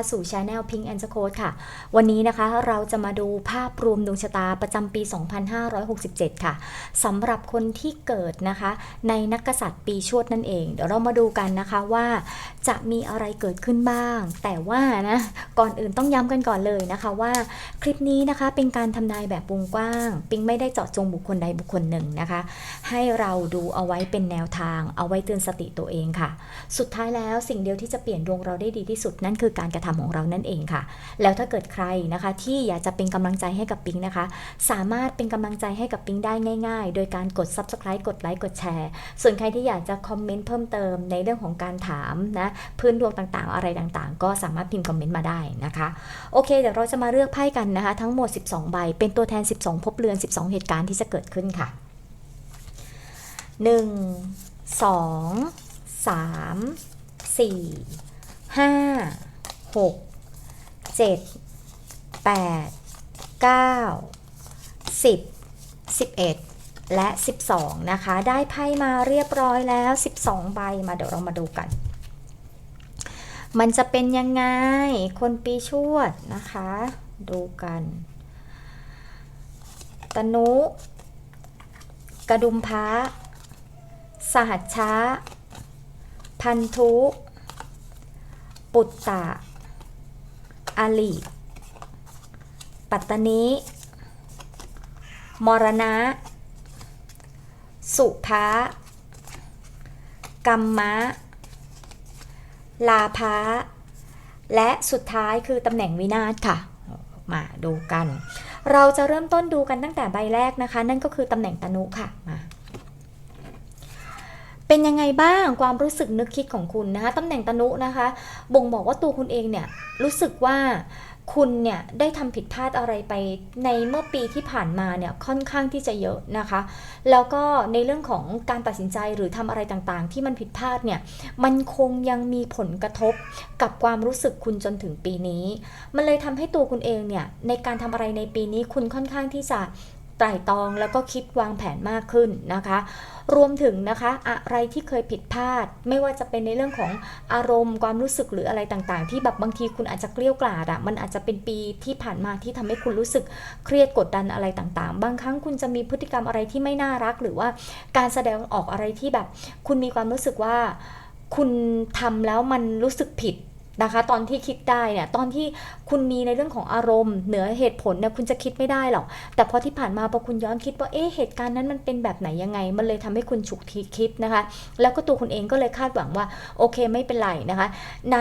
นะคะสู่ช anel Pink and Code ค่ะ วันนี้นะคะเราจะมาดูภาพรวมดวงชะตาประจำปี 2567 ค่ะสำหรับคนที่เกิดนะคะ ในนักกษัตริย์ปีชวดนั่นเอง เดี๋ยวเรามาดูกันนะคะว่าจะมีอะไรเกิดขึ้นบ้าง แต่ว่านะก่อนอื่นต้องย้ำกันก่อนเลยนะคะว่า คลิปนี้นะคะเป็นการทำนายแบบวงกว้าง ปิงไม่ได้เจาะจงบุคคลใดบุคคลหนึ่งนะคะ ให้เราดูเอาไว้เป็นแนวทาง เอาไว้เตือนสติตัวเองค่ะ สุดท้ายแล้วสิ่งเดียวที่จะเปลี่ยนดวงเราได้ดีที่สุดนั่นคือการกระทำของเรานั่นเองค่ะ แล้วถ้าเกิดใครนะคะ ที่อยากจะเป็นกำลังใจให้กับปิงนะคะ สามารถเป็นกำลังใจให้กับปิงได้ง่าย ๆ โดยการกด subscribe กดไลค์กดแชร์ ส่วนใครที่อยากจะคอมเมนต์เพิ่มเติมในเรื่องของการถามนะพื้นดวงต่างๆ อะไรต่างๆ ก็สามารถพิมพ์คอมเมนต์มาได้นะคะโอเคเดี๋ยวเราจะมาเลือกไพ่กันนะคะ ทั้งหมด 12 ใบ เป็นตัวแทน 12ภพเรือน 12 เหตุการณ์ที่จะเกิดขึ้นค่ะ 1 2 3 4 5 6 7 8 9 10 11และ 12 นะคะ ได้ไพ่มาเรียบร้อยแล้ว 12 ใบมาเดี๋ยวเรามาดูกัน มันจะเป็นยังไง คนปีชวดนะคะ ดูกัน ตนุ กระดุมพระสหัชชะ พันธุ ปุตตะ อาลิปัตตนิ มรณะ สุภะกัมมะ ลาภะ และสุดท้ายคือตำแหน่งวินาศค่ะ มาดูกัน เราจะเริ่มต้นดูกันตั้งแต่ใบแรกนะคะ นั่นก็คือตำแหน่งตนุค่ะ มา เป็นยังไงบ้างความรู้สึกนึกคิดของคุณนะคะตำแหน่งตนุนะคะ บ่งบอกว่าตัวคุณเองเนี่ยรู้สึกว่าคุณเนี่ยได้ทำผิดพลาดอะไรไปในเมื่อปีที่ผ่านมาเนี่ยค่อนข้างที่จะเยอะนะคะ แล้วก็ในเรื่องของการตัดสินใจหรือทำอะไรต่างๆ ที่มันผิดพลาดเนี่ยมันคงยังมีผลกระทบกับความรู้สึกคุณจนถึงปีนี้ มันเลยทำให้ตัวคุณเองเนี่ยในการทำอะไรในปีนี้คุณค่อนข้างที่จะ ไตร่ตรองแล้วก็คิดวางแผนมากขึ้นนะคะ รวมถึงนะคะอะไรที่เคยผิดพลาด ไม่ว่าจะเป็นในเรื่องของอารมณ์ความรู้สึกหรืออะไรต่างๆ ที่แบบบางทีคุณอาจจะเกลี้ยวกล่อมอะมันอาจจะเป็นปีที่ผ่านมาที่ทำให้คุณรู้สึกเครียดกดดันอะไรต่างๆ บางครั้งคุณจะมีพฤติกรรมอะไรที่ไม่น่ารัก หรือว่าการแสดงออกอะไรที่แบบ คุณมีความรู้สึกว่าคุณทำแล้วมันรู้สึกผิด นะคะ ตอนที่คิดได้เนี่ยตอนที่คุณมีในเรื่องของอารมณ์ เหนือเหตุผลเนี่ยคุณจะคิดไม่ได้หรอกแต่พอที่ผ่านมาพอคุณย้อนคิดว่าเอ๊ะเหตุการณ์นั้นมันเป็นแบบไหนยังไง มันเลยทำให้คุณฉุกคิดนะคะ แล้วก็ตัวคุณเองก็เลยคาดหวังว่าโอเคไม่เป็นไรนะคะ ใน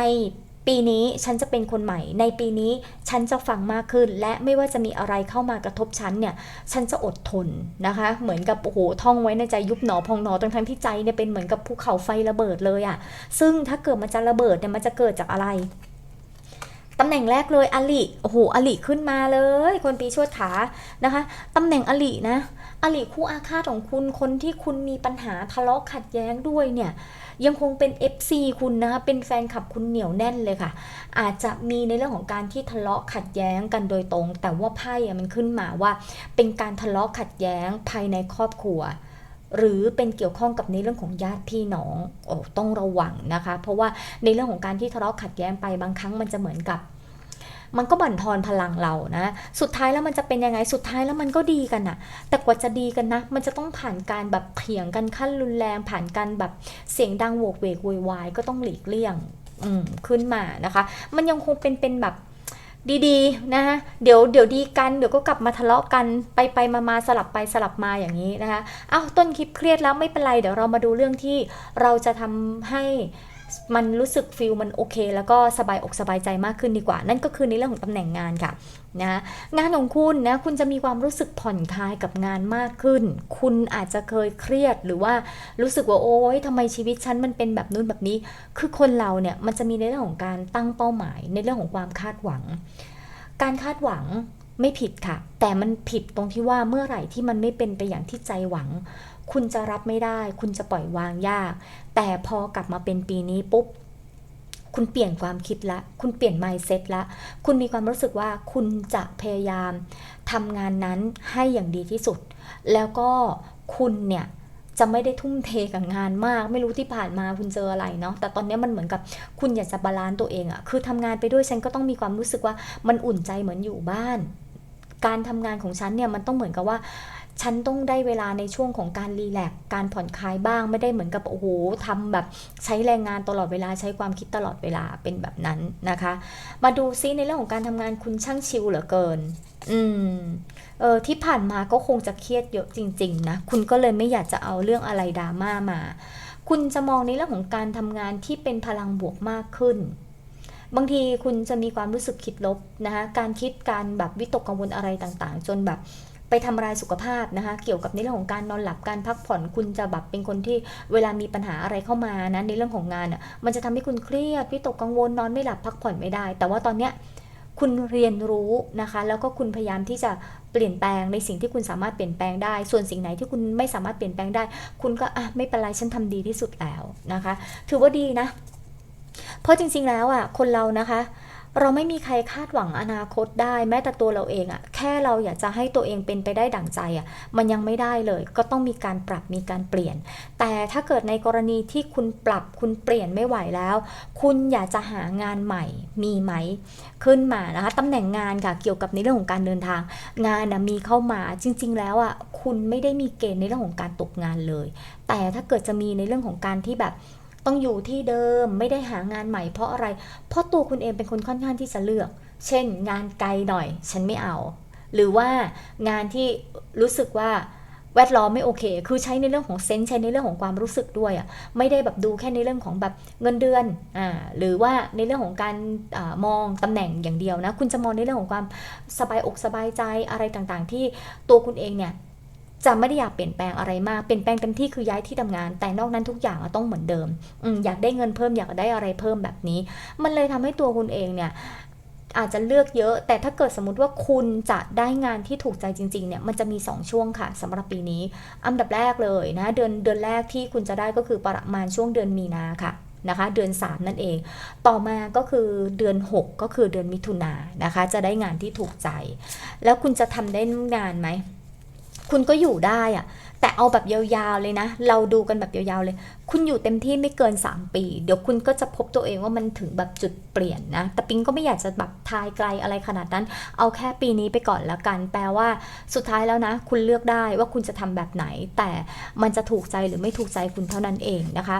ปีนี้ฉันจะเป็นคนใหม่ ในปีนี้ฉันจะฟังมากขึ้น และไม่ว่าจะมีอะไรเข้ามากระทบฉันเนี่ย ฉันจะอดทนนะคะ เหมือนกับโอ้โหท่องไว้ในใจยุบหนอพองหนอตรงทั้งที่ใจเนี่ยเป็นเหมือนกับภูเขาไฟระเบิดเลยอะ่ะ ซึ่งถ้าเกิดมันจะระเบิดเนี่ยมันจะเกิดจากอะไรตำแหน่งแรกเลยอลิ โอ้โห อลิขึ้นมาเลย คนปีชวดขา นะคะ ตำแหน่งอลินะ อลิคู่อาฆาตของคุณคนที่คุณมีปัญหาทะเลาะขัดแย้งด้วยเนี่ยยังคงเป็น FC คุณนะคะเป็นแฟนคลับคุณเหนียวแน่นเลยค่ะ อาจจะมีในเรื่องของการที่ทะเลาะขัดแย้งกันโดยตรง แต่ว่าไพ่อะมันขึ้นมาว่า เป็นการทะเลาะขัดแย้งภายในครอบครัวหรือเป็นเกี่ยวข้องกับในเรื่องของญาติพี่น้องโอ้ต้องระวังนะคะ เพราะว่าในเรื่องของการที่ทะเลาะขัดแย้งไปบางครั้งมันจะเหมือนกับ มันก็บั่นทอนพลังเรานะ สุดท้ายแล้วมันจะเป็นยังไง สุดท้ายแล้วมันก็ดีกันอะแต่กว่าจะดีกันนะ มันจะต้องผ่านการแบบเถียงกันขั้นรุนแรง ผ่านการแบบเสียงดังโวกเวกโวยวายก็ต้องหลีกเลี่ยงอืมขึ้นมานะคะ มันยังคงเป็นเป็นแบบดีๆนะคะเดี๋ยวเดี๋ยวดีกันเดี๋ยวก็กลับมาทะเลาะกันไปไปมามาสลับไปสลับมาอย่างนี้นะคะอ้าวต้นคลิปเครียดแล้วไม่เป็นไร เดี๋ยวเรามาดูเรื่องที่เราจะทำให้ มันรู้สึกฟิลมันโอเค แล้วก็สบายอกสบายใจมากขึ้นดีกว่า นั่นก็คือในเรื่องของตำแหน่งงานค่ะนะงานของคุณนะคุณจะมีความรู้สึกผ่อนคลายกับงานมากขึ้น คุณอาจจะเคยเครียดหรือว่ารู้สึกว่าโอ๊ยทำไมชีวิตฉันมันเป็นแบบนู้นแบบนี้ คือคนเราเนี่ยมันจะมีในเรื่องของการตั้งเป้าหมาย ในเรื่องของความคาดหวัง การคาดหวัง ไม่ผิดค่ะ แต่มันผิดตรงที่ว่าเมื่อไหร่ที่มันไม่เป็นไปอย่างที่ใจหวัง คุณจะรับไม่ได้ คุณจะปล่อยวางยาก แต่พอกลับมาเป็นปีนี้ปุ๊บคุณเปลี่ยนความคิดละ คุณเปลี่ยน mindset ละ คุณมีความรู้สึกว่าคุณจะพยายามทำงานนั้นให้อย่างดีที่สุด แล้วก็คุณเนี่ยจะไม่ได้ทุ่มเทกับงานมาก ไม่รู้ที่ผ่านมาคุณเจออะไรเนาะแต่ตอนนี้มันเหมือนกับคุณอยากจะบาลานซ์ตัวเองอะคือทำงานไปด้วยฉันก็ต้องมีความรู้สึกว่ามันอุ่นใจเหมือนอยู่บ้าน การทำงานของฉันเนี่ยมันต้องเหมือนกับว่า ฉันต้องได้เวลาในช่วงของการรีแลกซ์การผ่อนคลายบ้างไม่ได้เหมือนกับโอ้โหทำแบบใช้แรงงานตลอดเวลาใช้ความคิดตลอดเวลาเป็นแบบนั้นนะคะ มาดูซิในเรื่องของการทำงานคุณช่างชิลเหลือเกิน อืมเออที่ผ่านมาก็คงจะเครียดเยอะจริง ๆ นะ คุณก็เลยไม่อยากจะเอาเรื่องอะไรดราม่ามา คุณจะมองในเรื่องของการทำงานที่เป็นพลังบวกมากขึ้น บางทีคุณจะมีความรู้สึกคิดลบนะคะการคิดการแบบวิตกกังวลอะไรต่างๆ จนแบบไปทำลายสุขภาพนะคะ เกี่ยวกับในเรื่องของการนอนหลับการพักผ่อนคุณจะแบบเป็นคนที่เวลามีปัญหาอะไรเข้ามานะในเรื่องของงานอะมันจะทำให้คุณเครียดวิตกกังวลนอนไม่หลับพักผ่อนไม่ได้ แต่ว่าตอนเนี้ยคุณเรียนรู้นะคะ แล้วก็คุณพยายามที่จะเปลี่ยนแปลงในสิ่งที่คุณสามารถเปลี่ยนแปลงได้ ส่วนสิ่งไหนที่คุณไม่สามารถเปลี่ยนแปลงได้ คุณก็อะไม่เป็นไรฉันทำดีที่สุดแล้วนะคะ ถือว่าดีนะ ราะจริงๆแล้วอะคนเรานะคะ เราไม่มีใครคาดหวังอนาคตได้ แม้แต่ตัวเราเองอะ่ะแค่เราอยากจะให้ตัวเองเป็นไปได้ดั่งใจอะ่ะมันยังไม่ได้เลย ก็ต้องมีการปรับมีการเปลี่ยน แต่ถ้าเกิดในกรณีที่คุณปรับคุณเปลี่ยนไม่ไหวแล้ว คุณอยากจะหางานใหม่มีไหมขึ้นมานะคะตำแหน่งงานค่ะเกี่ยวกับในเรื่องของการเดินทาง งานนะมีเข้ามาจริง ๆ แล้วอะคุณไม่ได้มีเกณฑ์ในเรื่องของการตกงานเลย แต่ถ้าเกิดจะมีในเรื่องของการที่แบบ ต้องอยู่ที่เดิมไม่ได้หางานใหม่เพราะอะไร เพราะตัวคุณเองเป็นคนค่อนข้างที่จะเลือก เช่น งานไกลหน่อย ฉันไม่เอา หรือว่างานที่รู้สึกว่าแวดล้อมไม่โอเค คือใช้ในเรื่องของเซนส์ใช้ในเรื่องของความรู้สึกด้วยอะ่ะ ไม่ได้แบบดูแค่ในเรื่องของแบบเงินเดือน อ่า หรือว่าในเรื่องของการอมองตำแหน่งอย่างเดียวนะ คุณจะมองในเรื่องของความสบายอกสบายใจอะไรต่างๆ ที่ตัวคุณเองเนี่ย จะไม่ได้อยากเปลี่ยนแปลงอะไรมากเปลี่ยนแปลงเต็มที่คือย้ายที่ทำงาน แต่นอกนั้นทุกอย่างต้องเหมือนเดิมอยากได้เงินเพิ่มอยากได้อะไรเพิ่มแบบนี้ มันเลยทำให้ตัวคุณเองเนี่ยอาจจะเลือกเยอะ แต่ถ้าเกิดสมมติว่าคุณจะได้งานที่ถูกใจจริงๆเนี่ยมันจะมี 2 ช่วงค่ะสำหรับปีนี้ อันดับแรกเลยนะเดือนเดือนแรกที่คุณจะได้ก็คือประมาณช่วงเดือนมีนาค่ะนะคะเดือน 3 นั่นเอง ต่อมาก็คือเดือน 6 ก็คือเดือนมิถุนายนนะคะ จะได้งานที่ถูกใจ แล้วคุณจะทำได้งานไหม คุณก็อยู่ได้อะแต่เอาแบบยาวๆเลยนะ เราดูกันแบบยาวๆเลย คุณอยู่เต็มที่ไม่เกิน 3 ปี เดี๋ยวคุณก็จะพบตัวเองว่ามันถึงแบบจุดเปลี่ยนนะ แต่ปิงก็ไม่อยากจะแบบทายไกลอะไรขนาดนั้น เอาแค่ปีนี้ไปก่อนแล้วกัน แปลว่าสุดท้ายแล้วนะ คุณเลือกได้ว่าคุณจะทำแบบไหน แต่มันจะถูกใจหรือไม่ถูกใจคุณเท่านั้นเองนะคะ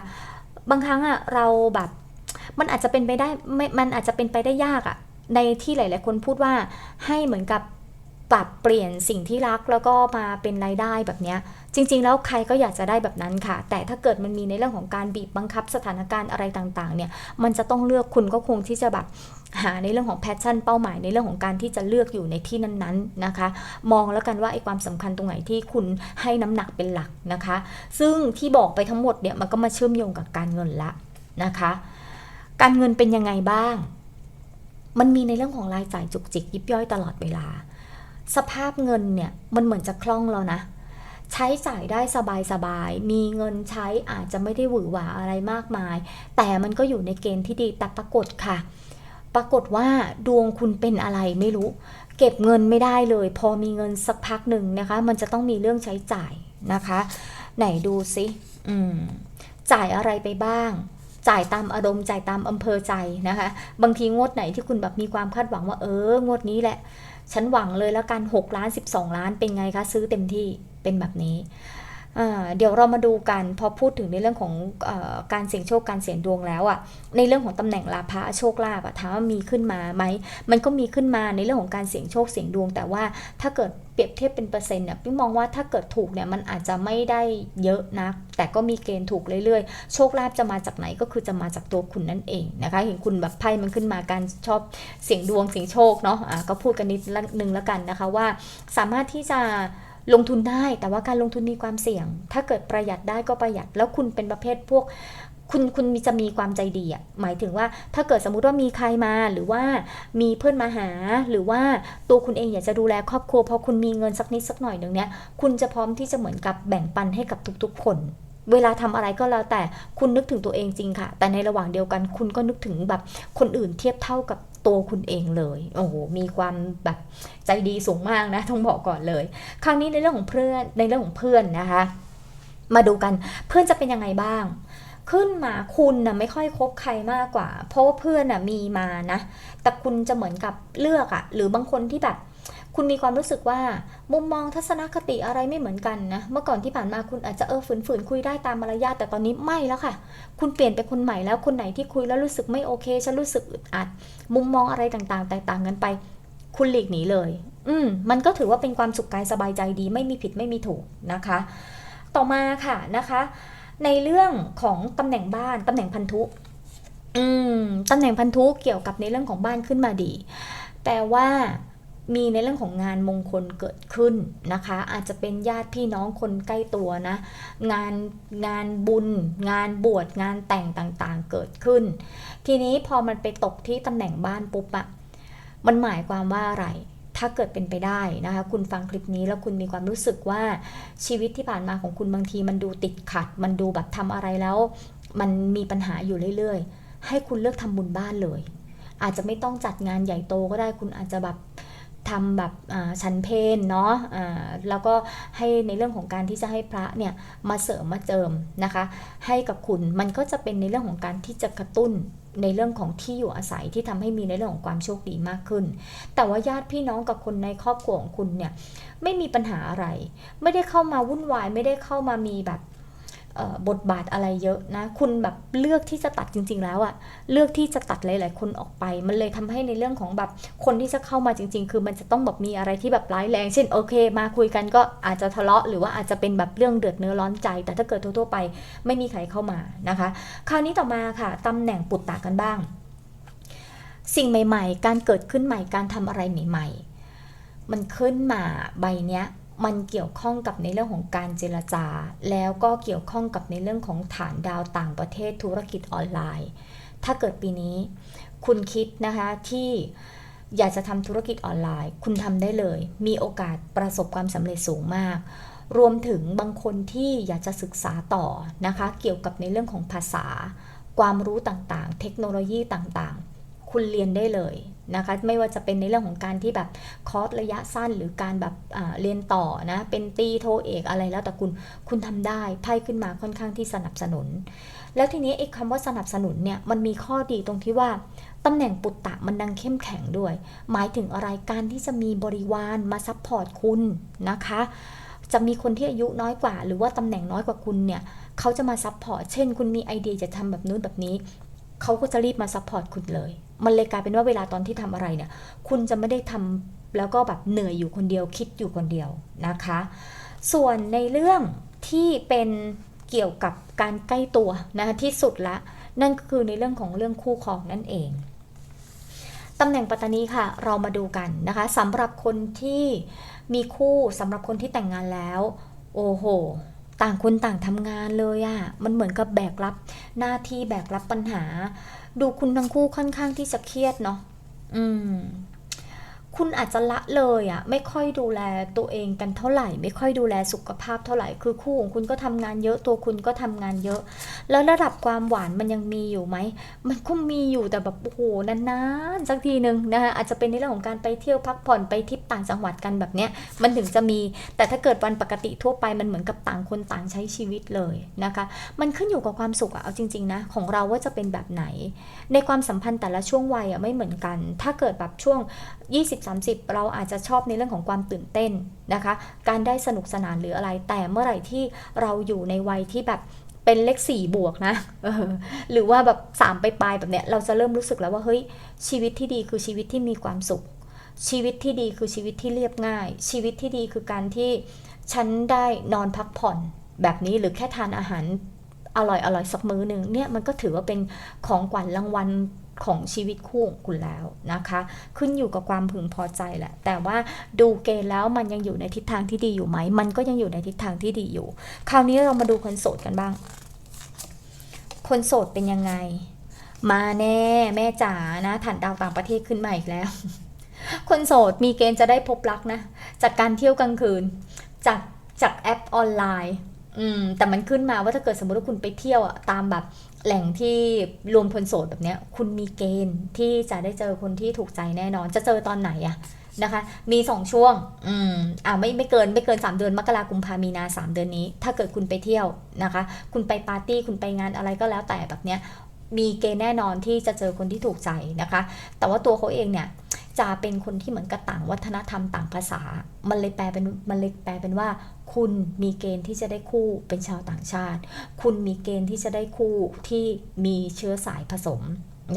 บางครั้งอะเราแบบมันอาจจะเป็นไปได้ไม่มันอาจจะเป็นไปได้ยากอะในที่หลาย ๆ คนพูดว่าให้เหมือนกับ ปรับเปลี่ยนสิ่งที่รักแล้วก็มาเป็นรายได้แบบนี้จริง ๆ แล้วใครก็อยากจะได้แบบนั้นค่ะ แต่ถ้าเกิดมันมีในเรื่องของการบีบบังคับสถานการณ์อะไรต่างๆเนี่ยมันจะต้องเลือกคุณก็คงที่จะแบบหาในเรื่องของแพชชั่นเป้าหมายในเรื่องของการที่จะเลือกอยู่ในที่นั้นๆนะคะ มองแล้วกันว่าไอ้ความสำคัญตรงไหนที่คุณให้น้ำหนักเป็นหลักนะคะ ซึ่งที่บอกไปทั้งหมดเนี่ยมันก็มาเชื่อมโยงกับการเงินละนะคะ การเงินเป็นยังไงบ้าง มันมีในเรื่องของรายจ่ายจุกจิกยิบย่อยตลอดเวลา สภาพเงินเนี่ยมันเหมือนจะคล่องแล้วนะ ใช้จ่ายได้สบายๆ มีเงินใช้อาจจะไม่ได้หวือหวาอะไรมากมาย แต่มันก็อยู่ในเกณฑ์ที่ดีแต่ปรากฏค่ะ ปรากฏว่าดวงคุณเป็นอะไรไม่รู้ เก็บเงินไม่ได้เลย พอมีเงินสักพักหนึ่งนะคะ มันจะต้องมีเรื่องใช้จ่ายนะคะ ไหนดูซิอืมจ่ายอะไรไปบ้าง จ่ายตามอารมณ์จ่ายตามอำเภอใจนะคะ บางทีงวดไหนที่คุณแบบมีความคาดหวังว่าเอองวดนี้แหละ ฉันหวังเลยแล้วกัน 6 ล้าน 12 ล้านเป็นไงคะ ซื้อเต็มที่เป็นแบบนี้ เดี๋ยวเรามาดูกันพอพูดถึงในเรื่องของอการเสี่ยงโชคการเสี่ยงดวงแล้วอะในเรื่องของตำแหน่งลาภะโชคลาภอะถามว่ามีขึ้นมาไหมมันก็มีขึ้นมาในเรื่องของการเสี่ยงโชคเสี่ยงดวง แต่ว่าถ้าเกิดเปรียบเทียบเป็นเปอร์เซ็นต์เนี่ยพี่มองว่าถ้าเกิดถูกเนี่ยมันอาจจะไม่ได้เยอะนะแต่ก็มีเกณฑ์ถูกเรื่อยๆ โชคลาภจะมาจากไหนก็คือจะมาจากตัวคุณนั่นเองนะคะเห็นคุณแบบไพ่มันขึ้นมาการชอบเสี่ยงดวงเสี่ยงโชคเนาะะก็พูดกันนิดนึงแล้วกันนะคะว่า สามารถที่จะ ลงทุนได้แต่ว่าการลงทุนมีความเสี่ยง ถ้าเกิดประหยัดได้ก็ประหยัด แล้วคุณเป็นประเภทพวกคุณคุณมีจะมีความใจดีอะหมายถึงว่าถ้าเกิดสมมุติว่ามีใครมาหรือว่ามีเพื่อนมาหา หรือว่าตัวคุณเองอยากจะดูแลครอบครัวพอคุณมีเงินสักนิดสักหน่อยหนึ่งเนี้ยคุณจะพร้อมที่จะเหมือนกับแบ่งปันให้กับทุกๆ คน เวลาทำอะไรก็แล้วแต่คุณนึกถึงตัวเองจริงค่ะ แต่ในระหว่างเดียวกัน คุณก็นึกถึงแบบคนอื่นเทียบเท่ากับ ตัวคุณเองเลย โอ้โห มีความแบบใจดีสูงมากนะต้องบอกก่อนเลย คราวนี้ในเรื่องของเพื่อน ในเรื่องของเพื่อนนะคะ มาดูกัน เพื่อนจะเป็นยังไงบ้างขึ้นมาคุณนะไม่ค่อยคบใครมากกว่า เพราะว่าเพื่อนนะมีมานะ แต่คุณจะเหมือนกับเลือกอะหรือบางคนที่แบบ คุณมีความรู้สึกว่า มุมมองทัศนคติอะไรไม่เหมือนกันนะ เมื่อก่อนที่ผ่านมาคุณอาจจะเออฝืนๆคุยได้ตามมารยาทแต่ตอนนี้ไม่แล้วค่ะ คุณเปลี่ยนเป็นคนใหม่แล้วคนไหนที่คุยแล้วรู้สึกไม่โอเคฉันรู้สึกอึดอัด มุมมองอะไรต่างๆ แตกต่างกันไป คุณหลีกหนีเลย อืมมันก็ถือว่าเป็นความสุขกายสบายใจดี ไม่มีผิดไม่มีถูกนะคะ ต่อมาค่ะนะคะ ในเรื่องของตำแหน่งบ้านตำแหน่งพันธุอืมตำแหน่งพันธุเกี่ยวกับในเรื่องของบ้านขึ้นมาดี แต่ว่า มีในเรื่องของงานมงคลเกิดขึ้นนะคะ อาจจะเป็นญาติพี่น้องคนใกล้ตัวนะ งานงานบุญ งานบวชงานแต่งต่างๆเกิดขึ้น ทีนี้พอมันไปตกที่ตำแหน่งบ้านปุ๊บอะมันหมายความว่าอะไรถ้าเกิดเป็นไปได้นะคะ คุณฟังคลิปนี้แล้วคุณมีความรู้สึกว่าชีวิตที่ผ่านมาของคุณบางทีมันดูติดขัด มันดูแบบทำอะไรแล้ว มันมีปัญหาอยู่เรื่อยๆ ให้คุณเลือกทำบุญบ้านเลย อาจจะไม่ต้องจัดงานใหญ่โตก็ได้คุณอาจจะแบบ ทำแบบชันเพนเนาะอ่าแล้วก็ให้ในเรื่องของการที่จะให้พระเนี่ยมาเสริมมาเจิมนะคะ ให้กับคุณมันก็จะเป็นในเรื่องของการที่จะกระตุ้นในเรื่องของที่อยู่อาศัยที่ทำให้มีในเรื่องของความโชคดีมากขึ้น แต่ว่าญาติพี่น้องกับคนในครอบครัวของคุณเนี่ยไม่มีปัญหาอะไร ไม่ได้เข้ามาวุ่นวาย ไม่ได้เข้ามามีแบบ บทบาทอะไรเยอะนะคุณแบบเลือกที่จะตัดจริง ๆ แล้วอะเลือกที่จะตัดหลาย ๆ คนออกไป มันเลยทำให้ในเรื่องของแบบคนที่จะเข้ามาจริง ๆ คือมันจะต้องแบบมีอะไรที่แบบร้ายแรง เช่นโอเค มาคุยกันก็อาจจะทะเลาะหรือว่าอาจจะเป็นแบบเรื่องเดือดเนื้อร้อนใจ แต่ถ้าเกิดทั่วๆไปไม่มีใครเข้ามานะคะ คราวนี้ต่อมาค่ะตำแหน่งปุตตะกันบ้าง สิ่งใหม่ ๆ การเกิดขึ้นใหม่การทำอะไรใหม่ ๆ มันขึ้นมาใบเนี้ย มันเกี่ยวข้องกับในเรื่องของการเจรจา แล้วก็เกี่ยวข้องกับในเรื่องของฐานดาวต่างประเทศธุรกิจออนไลน์ ถ้าเกิดปีนี้ คุณคิดนะคะที่อยากจะทำธุรกิจออนไลน์ คุณทำได้เลย มีโอกาสประสบความสำเร็จสูงมาก รวมถึงบางคนที่อยากจะศึกษาต่อนะคะ เกี่ยวกับในเรื่องของภาษา ความรู้ต่างๆ เทคโนโลยีต่างๆ คุณเรียนได้เลย นะคะไม่ว่าจะเป็นในเรื่องของการที่แบบคอร์สระยะสั้น หรือการแบบเรียนต่อนะเป็นตีโทเอกอะไรแล้วแต่คุณคุณทำได้ไพ่ขึ้นมาค่อนข้างที่สนับสนุน แล้วทีนี้ไอ้คำว่าสนับสนุนเนี่ยมันมีข้อดีตรงที่ว่าตำแหน่งปุตตะมันดังเข้มแข็งด้วย หมายถึงอะไรการที่จะมีบริวารมาซัพพอร์ตคุณนะคะจะมีคนที่อายุน้อยกว่า หรือว่าตำแหน่งน้อยกว่าคุณเนี่ยเขาจะมาซัพพอร์ตเช่น คุณมีไอเดียจะทำแบบนู้นแบบนี้ เขาก็จะรีบมาซัพพอร์ตคุณเลย มันเลยกลายเป็นว่าเวลาตอนที่ทำอะไรเนี่ย คุณจะไม่ได้ทำแล้วก็แบบเหนื่อยอยู่คนเดียวคิดอยู่คนเดียวนะคะ ส่วนในเรื่องที่เป็นเกี่ยวกับการใกล้ตัวนะคะที่สุดละ นั่นก็คือในเรื่องของเรื่องคู่ครองนั่นเองตำแหน่งปัตตานีค่ะ เรามาดูกันนะคะสำหรับคนที่มีคู่สำหรับคนที่แต่งงานแล้ว โอ้โห ต่างคนต่างทำงานเลยอะ่ะ มันเหมือนกับแบกรับหน้าที่แบกรับปัญหา ดูคุณทั้งคู่ค่อนข้างที่จะเครียดเนาะอืม คุณอาจจะละเลยอะ่ะไม่ค่อยดูแลตัวเองกันเท่าไหร่ ไม่ค่อยดูแลสุขภาพเท่าไหร่คือคู่ของคุณก็ทำงานเยอะตัวคุณก็ทำงานเยอะ แล้วระดับความหวานมันยังมีอยู่ไหมมันก็มีอยู่แต่แบบโอ้โหนานๆสักทีหนึ่งนะคะอาจจะเป็นในเรื่องของการไปเที่ยวพักผ่อนไปทริปต่างจังหวัดกันแบบเนี้ยมันถึงจะมี แต่ถ้าเกิดวันปกติทั่วไปมันเหมือนกับต่างคนต่างใช้ชีวิตเลยนะคะ มันขึ้นอยู่กับความสุขอะเอาจริงๆนะของเราว่าจะเป็นแบบไหน ในความสัมพันธ์แต่ละช่วงวัยอะไม่เหมือนกัน ถ้าเกิดแบบช่วง 20-30 เราอาจจะชอบในเรื่องของความตื่นเต้นนะคะ การได้สนุกสนานหรืออะไร แต่เมื่อไหร่ที่เราอยู่ในวัยที่แบบเป็นเลขสี่บวกนะหรือว่าแบบสามไปปลายแบบเนี้ยเราจะเริ่มรู้สึกแล้วว่าเฮ้ยชีวิตที่ดีคือชีวิตที่มีความสุข ชีวิตที่ดีคือชีวิตที่เรียบง่าย ชีวิตที่ดีคือการที่ฉันได้นอนพักผ่อนแบบนี้หรือแค่ทานอาหารอร่อยอร่อยสักมื้อหนึ่งเนี่ยมันก็ถือว่าเป็นของขวัญรางวัล ของชีวิตคู่ของคุณแล้วนะคะ ขึ้นอยู่กับความพึงพอใจแหละ แต่ว่าดูเกณฑ์แล้วมันยังอยู่ในทิศทางที่ดีอยู่ไหม มันก็ยังอยู่ในทิศทางที่ดีอยู่ คราวนี้เรามาดูคนโสดกันบ้าง คนโสดเป็นยังไง มาแน่แม่จ๋านะฐานดาวต่างประเทศขึ้นมาอีกแล้ว คนโสดมีเกณฑ์จะได้พบรักนะ จากการเที่ยวกลางคืน จากจากแอปออนไลน์ อืม แต่มันขึ้นมาว่าถ้าเกิดสมมติว่าคุณไปเที่ยวอะตามแบบ แหล่งที่รวมคนโสดแบบเนี้ย คุณมีเกณฑ์ที่จะได้เจอคนที่ถูกใจแน่นอน จะเจอตอนไหนอะนะคะ มี2ช่วง อืม อ่าไม่ไม่เกินไม่เกิน3เดือนมกรากุมภามีนา3เดือนนี้ ถ้าเกิดคุณไปเที่ยวนะคะ คุณไปปาร์ตี้คุณไปงานอะไรก็แล้วแต่แบบเนี้ย มีเกณฑ์แน่นอนที่จะเจอคนที่ถูกใจนะคะ แต่ว่าตัวเขาเองเนี่ยจะเป็นคนที่เหมือนกับต่างวัฒนธรรมต่างภาษา มันเลยแปลเป็นมันเลยแปลเป็นว่า คุณมีเกณฑ์ที่จะได้คู่เป็นชาวต่างชาติ คุณมีเกณฑ์ที่จะได้คู่ที่มีเชื้อสายผสม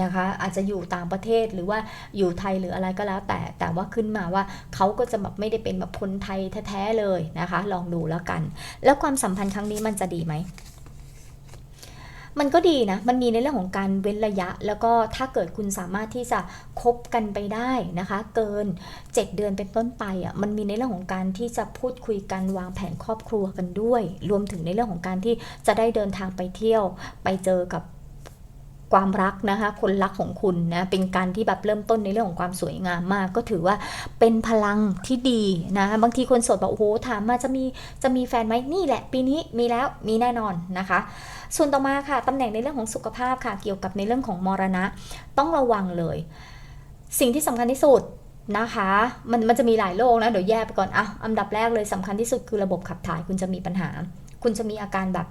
นะคะอาจจะอยู่ต่างประเทศหรือว่าอยู่ไทยหรืออะไรก็แล้วแต่แต่ว่าขึ้นมาว่าเขาก็จะแบบไม่ได้เป็นแบบคนไทยแท้ๆเลยนะคะ ลองดูแล้วกัน แล้วความสัมพันธ์ครั้งนี้มันจะดีไหม มันก็ดีนะ มันมีในเรื่องของการเว้นระยะ แล้วก็ถ้าเกิดคุณสามารถที่จะคบกันไปได้นะคะ เกิน 7 เดือนเป็นต้นไปอะ มันมีในเรื่องของการที่จะพูดคุยกันวางแผนครอบครัวกันด้วย รวมถึงในเรื่องของการที่จะได้เดินทางไปเที่ยว ไปเจอกับ ความรักนะคะคนรักของคุณนะเป็นการที่แบบเริ่มต้นในเรื่องของความสวยงามมาก ก็ถือว่าเป็นพลังที่ดีนะบางทีคนโสดบอกโอ้โหถามมาจะมีจะมีแฟนไหมนี่แหละ ปีนี้มีแล้วมีแน่นอนนะคะ ส่วนต่อมาค่ะตำแหน่งในเรื่องของสุขภาพค่ะเกี่ยวกับในเรื่องของมรณะ ต้องระวังเลย สิ่งที่สำคัญที่สุดนะคะมันมันจะมีหลายโรคนะเดี๋ยวแยกไปก่อนอะอันดับแรกเลยสำคัญที่สุดคือระบบขับถ่ายคุณจะมีปัญหา คุณจะมีอาการแบบ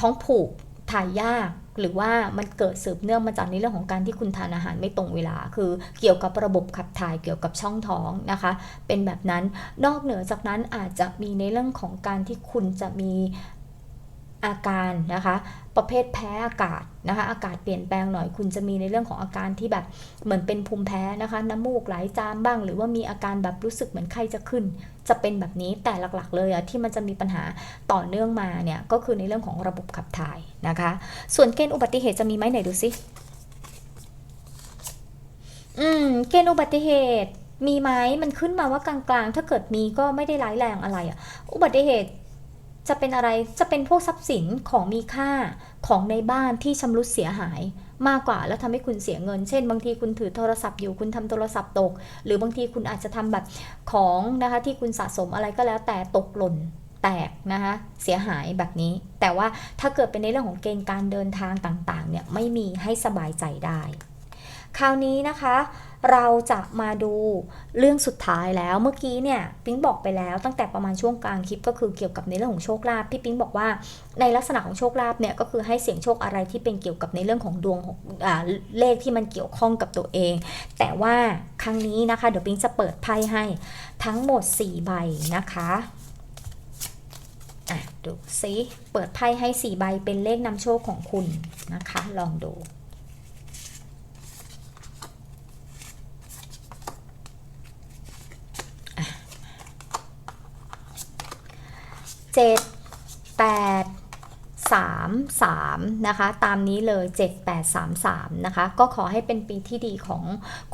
ท้องผูกถ่ายยาก หรือว่ามันเกิดสืบเนื่องมาจากในเรื่องของการที่คุณทานอาหารไม่ตรงเวลา คือเกี่ยวกับระบบขับถ่ายเกี่ยวกับช่องท้องนะคะ เป็นแบบนั้นนอกเหนือจากนั้นอาจจะมีในเรื่องของการที่คุณจะมี อาการนะคะ ประเภทแพ้อากาศนะคะ อากาศเปลี่ยนแปลงหน่อยคุณจะมีในเรื่องของอาการที่แบบเหมือนเป็นภูมิแพ้นะคะ น้ำมูกไหลจามบ้าง หรือว่ามีอาการแบบรู้สึกเหมือนไข้จะขึ้น จะเป็นแบบนี้แต่หลักๆ เลยอะที่มันจะมีปัญหาต่อเนื่องมาเนี่ยก็คือในเรื่องของระบบขับถ่ายนะคะ ส่วนเกณฑ์อุบัติเหตุจะมีไหมไหนดูสิอืมเกณฑ์อุบัติเหตุมีไหมมันขึ้นมาว่ากลางๆ ถ้าเกิดมีก็ไม่ได้ร้ายแรงอะไรอะอุบัติเหตุ จะเป็นอะไรจะเป็นพวกทรัพย์สินของมีค่าของในบ้านที่ชำรุดเสียหายมากกว่าแล้วทำให้คุณเสียเงิน เช่น บางทีคุณถือโทรศัพท์อยู่คุณทำโทรศัพท์ตก หรือบางทีคุณอาจจะทำแบบของนะคะที่คุณสะสมอะไรก็แล้วแต่ตกหล่นแตกนะคะเสียหายแบบนี้ แต่ว่าถ้าเกิดเป็นในเรื่องของเกณฑ์การเดินทางต่างๆเนี่ยไม่มีให้สบายใจได้ คราวนี้นะคะ เราจะมาดูเรื่องสุดท้ายแล้วเมื่อกี้เนี่ยปิ๊งบอกไปแล้วตั้งแต่ประมาณช่วงกลางคลิปก็คือเกี่ยวกับในเรื่องของโชคลาภพี่ปิ๊งบอกว่าในลักษณะของโชคลาภเนี่ยก็คือให้เสี่ยงโชคอะไรที่เป็นเกี่ยวกับในเรื่องของดวงของอเลขที่มันเกี่ยวข้องกับตัวเอง แต่ว่าครั้งนี้นะคะ เดี๋ยวปิ๊งจะเปิดไพ่ให้ทั้งหมด 4 ใบนะคะอะดูซิเปิดไพ่ให้ 4 ใบเป็นเลขนำโชคของคุณนะคะ ลองดู เจ็ดแปดสามสามนะคะตามนี้เลย 7 8 3 3นะคะก็ขอให้เป็นปีที่ดีของ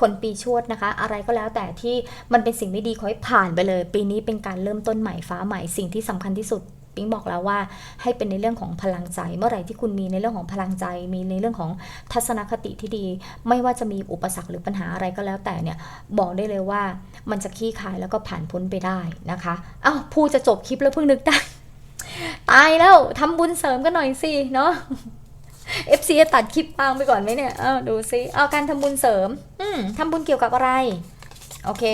คนปีชวดนะคะ อะไรก็แล้วแต่ที่มันเป็นสิ่งไม่ดีขอให้ผ่านไปเลย ปีนี้เป็นการเริ่มต้นใหม่ฟ้าใหม่สิ่งที่สำคัญที่สุดปิ๊งบอกแล้วว่าให้เป็นในเรื่องของพลังใจ เมื่อไหร่ที่คุณมีในเรื่องของพลังใจ มีในเรื่องของทัศนคติที่ดี ไม่ว่าจะมีอุปสรรคหรือปัญหาอะไรก็แล้วแต่เนี่ยบอกได้เลยว่ามันจะขี้คายแล้วก็ผ่านพ้นไปได้นะคะอ้าวพูดจะจบคลิปแล้วเพิ่งนึกได้ ตายแล้วทำบุญเสริมกันหน่อยสิเนาะ FC จะตัดคลิปปังไปก่อนไหมเนี่ย เอาดูซิ เอาการทำบุญเสริม อืมทำบุญเกี่ยวกับอะไร โอเค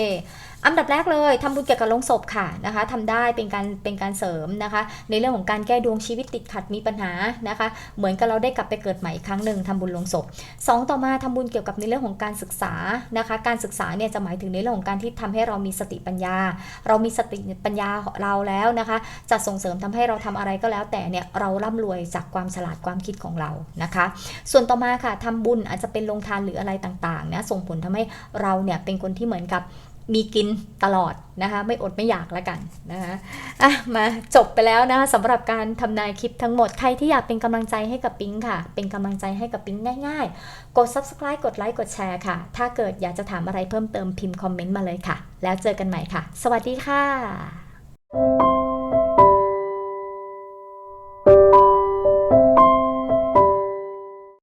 อันดับแรกเลยทำบุญเกี่ยวกับลงศพค่ะนะคะทำได้เป็นการเป็นการเสริมนะคะ ในเรื่องของการแก้ดวงชีวิตติดขัดมีปัญหานะคะ เหมือนกับเราได้กลับไปเกิดใหม่อีกครั้งหนึ่งทำบุญลงศพสองต่อมาทำบุญเกี่ยวกับในเรื่องของการศึกษานะคะ การศึกษาเนี่ยจะหมายถึงในเรื่องของการที่ทำให้เรามีสติปัญญา เรามีสติปัญญาเราแล้วนะคะ จะส่งเสริมทำให้เราทำอะไรก็แล้วแต่เนี่ยเราร่ำรวยจากความฉลาดความคิดของเรานะคะ ส่วนต่อมาค่ะทำบุญอาจจะเป็นลงทานหรืออะไรต่างๆนะส่งผลทำให้เราเนี่ยเป็นคนที่เหมือนกับ มีกินตลอดนะคะ ไม่อดไม่อยากแล้วกันนะคะอะมาจบไปแล้วนะคะสำหรับการทำนายคลิปทั้งหมด ใครที่อยากเป็นกำลังใจให้กับปิ๊งค่ะ เป็นกำลังใจให้กับปิ๊งง่ายๆ กด subscribe กดไลค์กดแชร์ค่ะ ถ้าเกิดอยากจะถามอะไรเพิ่มเติมพิมพ์คอมเมนต์มาเลยค่ะ แล้วเจอกันใหม่ค่ะ สวัสดีค่ะ